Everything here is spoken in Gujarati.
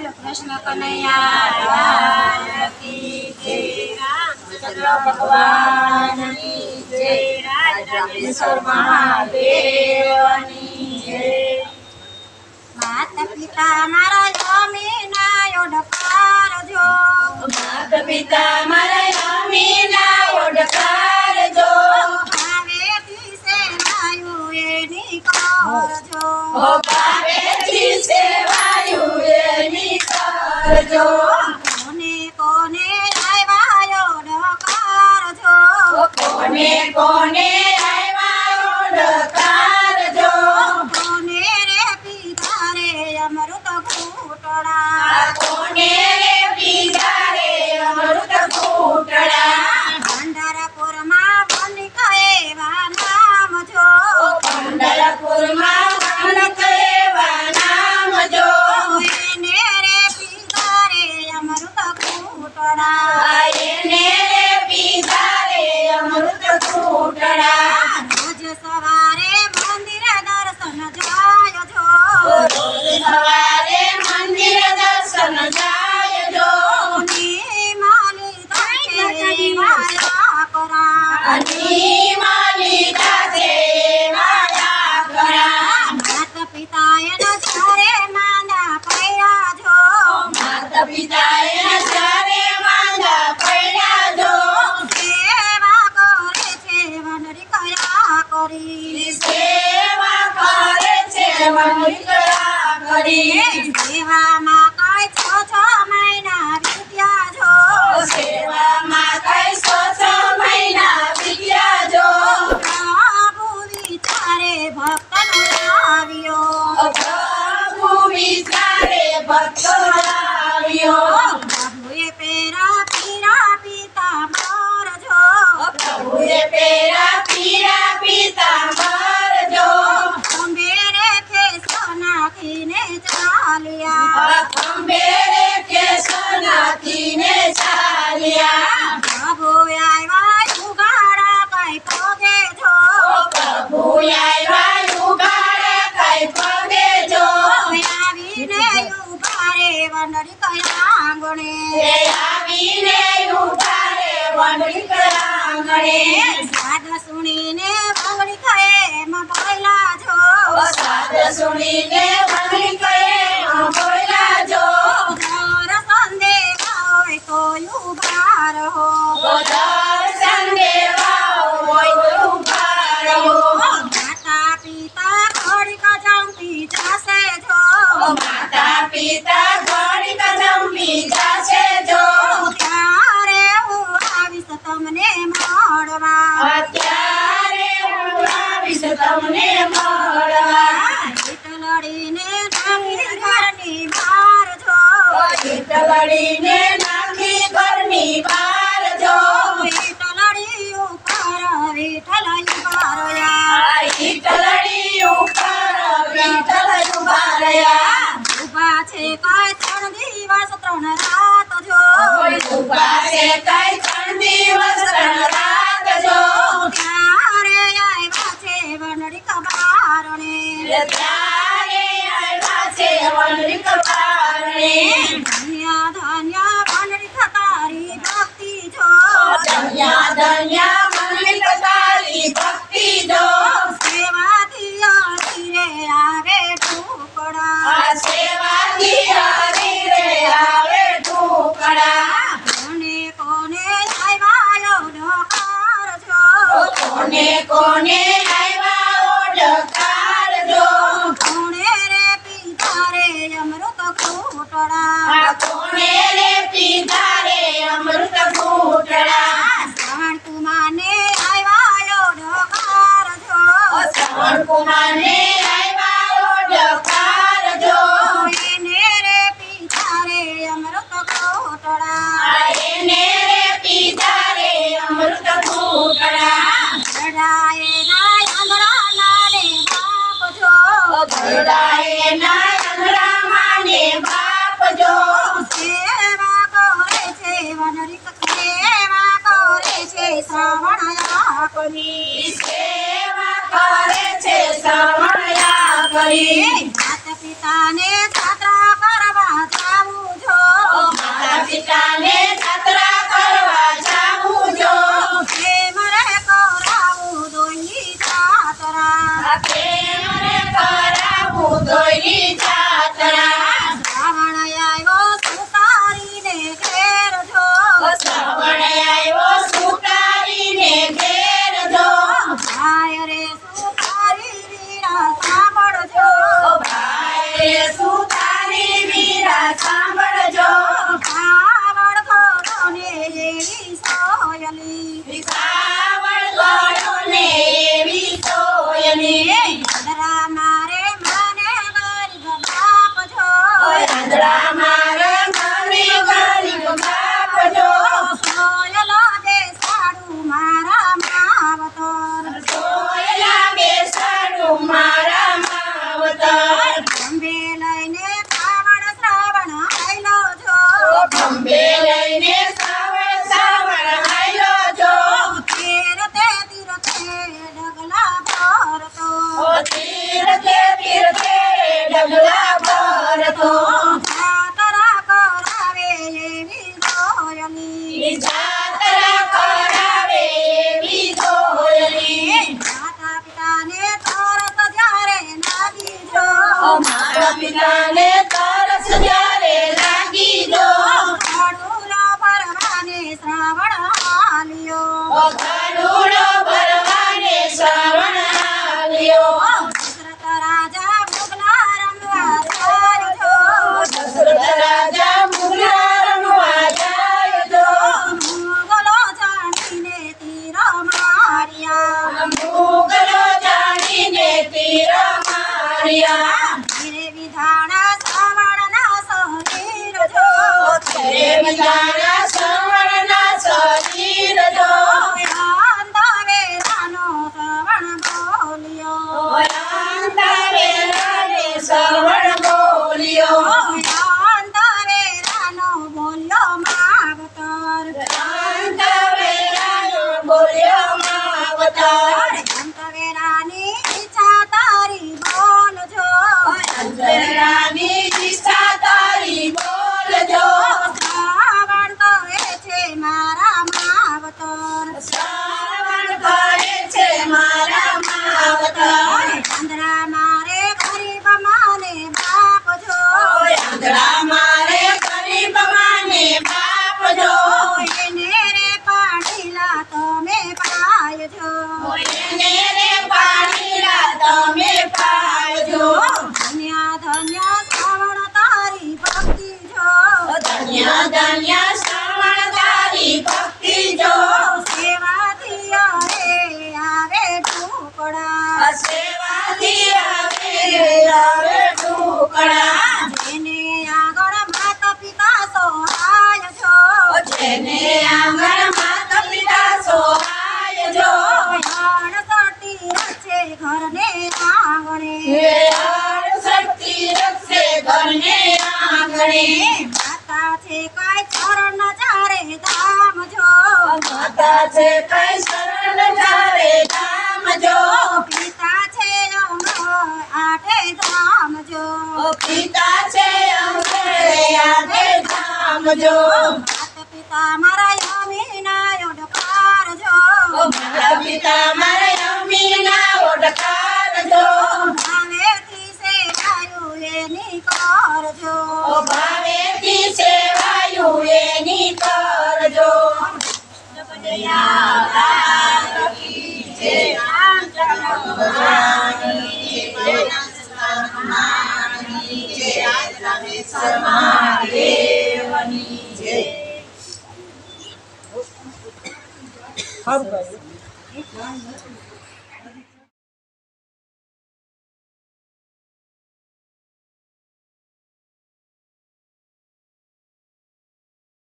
બોલો કૃષ્ણ કનૈયા રામચંદ્ર ભગવાનની જય રાજરામેશ્વર મહાદેવની જય માતા પિતા મારા યમીના ઓડકાર જો માતા પિતા મારા યમીના ઓડકાર કરજો. કોને કોને આવ્યા જો કોને કોને સેવામાં કઈ છ છ મહિના વીત્યા જો સેવામાં કઈ સો છ મહિના વીત્યા જો પ્રભુ વિચારે ભક્તનો આવ્યો પ્રભુ વિચારે ભક્તો આવ્યો. એ આવીને ઊભા રે વંડી આંગણે સાદ સુણીને વંગડી ખાએ માં બોલા જો. સાદ સુણીને વંડી કહે બોલા જો. ઘર સંદેવા હોય તો ઊભા રહો દર્શન દેવા હોય ઊભા રહો માતા પિતા ઘડી કજંપી જશે જો. માતા પિતા લડીને નાખી ઘરની બહાર જો. લડીને નાખી ઘરની બહાર જો. લડી ઉપર વિઠ્ઠલ ઉભાર્યા. આ ઈટલડી ઉપર વિઠ્ઠલ ઊભા રહ્યા ઊભા છે કઈ ત્રણ દિવસ ત્રણ રાત જો. ઊભા છે કઈ ત્રણ દિવસ ત્રણ રાત જો. ત્યારે આવ્યા છે વનડી કબારણે આવ્યા છે વનરી કપારણે ધન્ય ધન્ય વનડી ભક્તિ જો. ધન્યા ધન્યા મનલી કતારી ભક્તિ જો. સેવાથી અધીરે આવે ટુકડા આ સેવાથી હરી રે આવે કોને કોને આવ્યો ડકાર જો. કોને કોને આવ્યા ઘૂંટડા કોને રે પીધા રે અમૃત ઘૂંટડા શ્રવણ કુમારને આવ્યો ડકાર જો શ્રવણ કુમારને આપની સેવા કરે છે સમયા કરી. માતા પિતાને છાત્રા કરવા ને એવી સોયની આંધળા મારે મને ગરીબ બાપ જો. આંધળા મારે મને ગરીબ બાપ જો. સોયલો બે સાડું મારા માવતર. સોયલા બે સાડું મારા માવતર. ane ಕಣ આઠે ધામ જો. પિતા છે અમરે આઠે પિતા મારા યમીના ઓડકાર જો. માતા પિતા મારા યમીના ઓડકાર જો. ભાવેથી સેવાયુ એની કરજો ભાવેથી સેવાયુ એની કરજો જય રામ જય. રામ સમાદેવની જય. સારું